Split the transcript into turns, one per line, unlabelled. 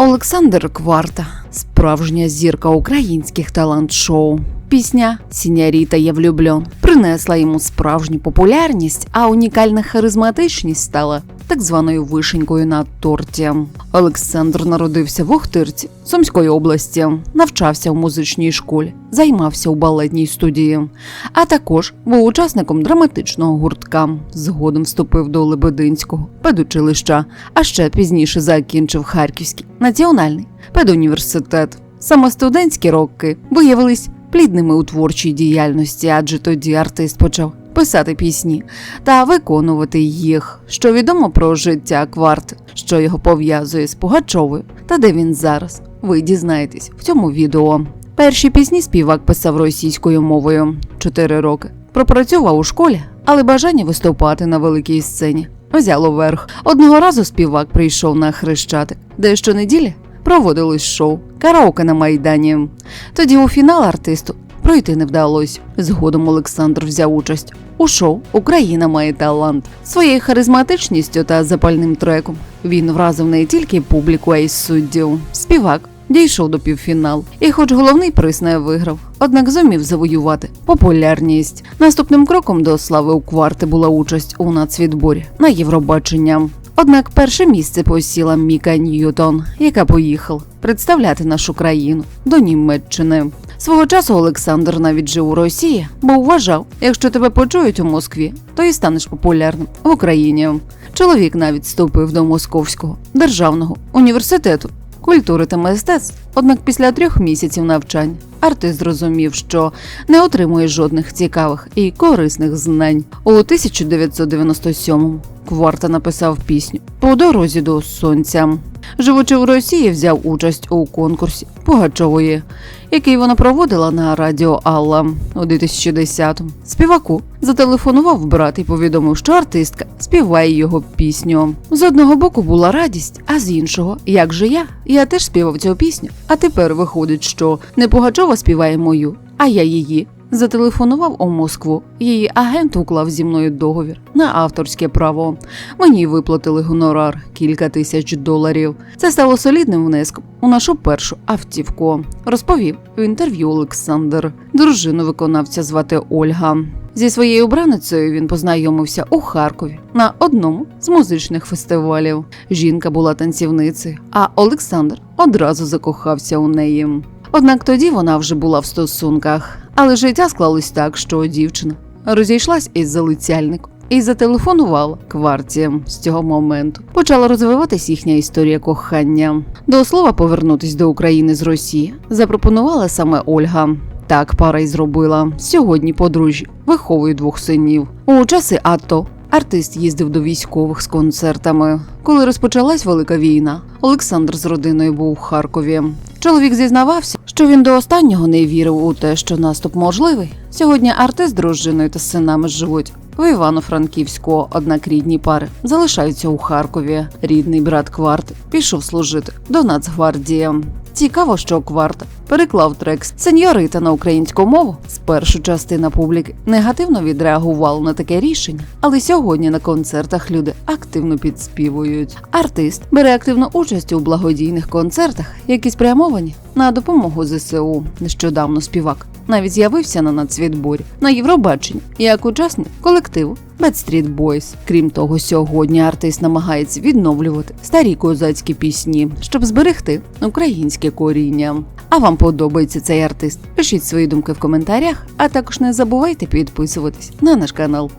Олександр Кварта, справжня зірка українських талант-шоу. Пісня Сіняріта я влюблен принесла йому справжню популярність, а унікальна харизматичність стала так званою вишенькою на торті. Олександр народився в Охтирці Сумської області, навчався в музичній школі, займався у балетній студії, а також був учасником драматичного гуртка. Згодом вступив до Лебединського педучилища, а ще пізніше закінчив Харківський національний педуніверситет. Саме студентські роки виявились плідними у творчій діяльності, адже тоді артист почав писати пісні та виконувати їх, що відомо про життя кварти, що його пов'язує з Пугачовою, та де він зараз. Ви дізнаєтесь в цьому відео. Перші пісні співак писав російською мовою чотири роки. Пропрацював у школі, але бажання виступати на великій сцені взяло верх. Одного разу співак прийшов на хрещатик, де щонеділі проводилось шоу караоке на майдані. Тоді у фінал артисту пройти не вдалося. Згодом Олександр взяв участь у шоу Україна має талант своєю харизматичністю та запальним треком. Він вразив не тільки публіку, а й суддів. Співак дійшов до півфіналу, і, хоч головний приз не виграв, однак зумів завоювати популярність. Наступним кроком до слави у кварти була участь у нацвідборі на Євробачення. Однак перше місце посіла Міка Ньютон, яка поїхала представляти нашу країну до Німеччини. Свого часу Олександр навіть жив у Росії, бо вважав, якщо тебе почують у Москві, то і станеш популярним в Україні. Чоловік навіть вступив до Московського державного університету культури та мистецтв. Однак після трьох місяців навчання артист зрозумів, що не отримує жодних цікавих і корисних знань. У 1997-му Кварта написав пісню По дорозі до сонця. Живучи в Росії, взяв участь у конкурсі Пугачової, який вона проводила на радіо Алла у 2010-му. Співаку зателефонував брат і повідомив, що артистка співає його пісню. З одного боку була радість, а з іншого, як же я? Я теж співав цю пісню. А тепер виходить, що не Пугачова співає мою, а я її. Зателефонував у Москву. Її агент уклав зі мною договір на авторське право. Мені виплатили гонорар кілька тисяч доларів. Це стало солідним внеском у нашу першу автівку. Розповів в інтерв'ю Олександр. Дружину виконавця звати Ольга. Зі своєю обраницею він познайомився у Харкові на одному з музичних фестивалів. Жінка була танцівницею, а Олександр одразу закохався у неї. Однак тоді вона вже була в стосунках, але життя склалось так, що дівчина розійшлась із залицяльником і зателефонувала кварті з цього моменту. Почала розвиватись їхня історія кохання. До слова, повернутись до України з Росії запропонувала саме Ольга. Так пара й зробила. Сьогодні подружжя виховує двох синів. У часи АТО артист їздив до військових з концертами. Коли розпочалась велика війна, Олександр з родиною був в Харкові. Чоловік зізнавався, що він до останнього не вірив у те, що наступ можливий. Сьогодні артист з дружиною та синами живуть в Івано-Франківську, однак рідні пари залишаються у Харкові. Рідний брат Кварт пішов служити до Нацгвардії. Цікаво, що Кварт переклав трек «Сеньорита» на українську мову. Спершу частина публіки негативно відреагувала на таке рішення, але сьогодні на концертах люди активно підспівують. Артист бере активну участь у благодійних концертах, які спрямовані на допомогу ЗСУ. Нещодавно співак навіть з'явився на нацвідборі на Євробаченні як учасник колективу Backstreet Boys. Крім того, сьогодні артист намагається відновлювати старі козацькі пісні, щоб зберегти українське коріння. А вам подобається цей артист? Пишіть свої думки в коментарях, а також не забувайте підписуватись на наш канал.